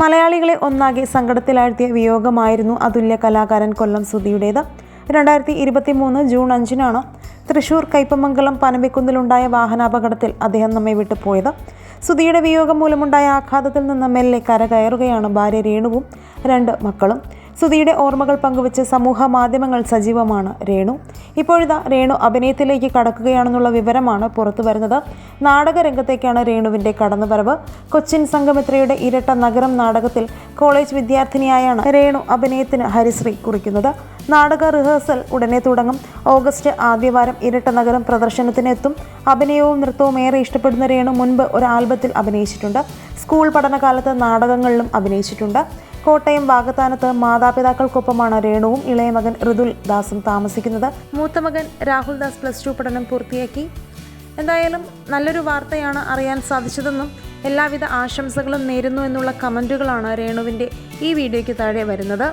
മലയാളികളെ ഒന്നാകെ സങ്കടത്തിലാഴ്ത്തിയ വിയോഗമായിരുന്നു അതുല്യ കലാകാരൻ കൊല്ലം സുധിയുടേത്. രണ്ടായിരത്തി ഇരുപത്തി മൂന്ന് ജൂൺ അഞ്ചിനാണ് തൃശൂർ കൈപ്പമംഗലം പനമ്പിക്കുന്നിലുണ്ടായ വാഹനാപകടത്തിൽ അദ്ദേഹം നമ്മെ വിട്ടു പോയത്. സുധിയുടെ വിയോഗം മൂലമുണ്ടായ ആഘാതത്തിൽ നിന്ന് മെല്ലെ കരകയറുകയാണ് ഭാര്യ രേണുവും രണ്ട് മക്കളും. സുധിയുടെ ഓർമ്മകൾ പങ്കുവച്ച് സമൂഹ മാധ്യമങ്ങൾ സജീവമാണ് രേണു. ഇപ്പോഴിതാ രേണു അഭിനയത്തിലേക്ക് കടക്കുകയാണെന്നുള്ള വിവരമാണ് പുറത്തു വരുന്നത്. നാടകരംഗത്തേക്കാണ് രേണുവിന്റെ കടന്നുവരവ്. കൊച്ചിൻ സംഗമിത്രയുടെ ഇരട്ട നഗരം നാടകത്തിൽ കോളേജ് വിദ്യാർത്ഥിനിയായാണ് രേണു അഭിനയത്തിന് ഹരിശ്രീ കുറിക്കുന്നത്. നാടക റിഹേഴ്സൽ ഉടനെ തുടങ്ങും. ഓഗസ്റ്റ് ആദ്യവാരം ഇരട്ട നഗരം പ്രദർശനത്തിനെത്തും. അഭിനയവും നൃത്തവും ഏറെ ഇഷ്ടപ്പെടുന്ന രേണു മുൻപ് ഒരു ആൽബത്തിൽ അഭിനയിച്ചിട്ടുണ്ട്. സ്കൂൾ പഠനകാലത്ത് നാടകങ്ങളിലും അഭിനയിച്ചിട്ടുണ്ട്. കോട്ടയം വാഗത്താനത്ത് മാതാപിതാക്കൾക്കൊപ്പമാണ് രേണുവും ഇളയ മകൻ ഋതുൽ ദാസും താമസിക്കുന്നത്. മൂത്ത മകൻ രാഹുൽ ദാസ് പ്ലസ് ടു പഠനം പൂർത്തിയാക്കി. എന്തായാലും നല്ലൊരു വാർത്തയാണ് അറിയാൻ സാധിച്ചതെന്നും എല്ലാവിധ ആശംസകളും നേരുന്നു എന്നുള്ള കമന്റുകളാണ് രേണുവിന്റെ ഈ വീഡിയോയ്ക്ക് താഴെ വരുന്നത്.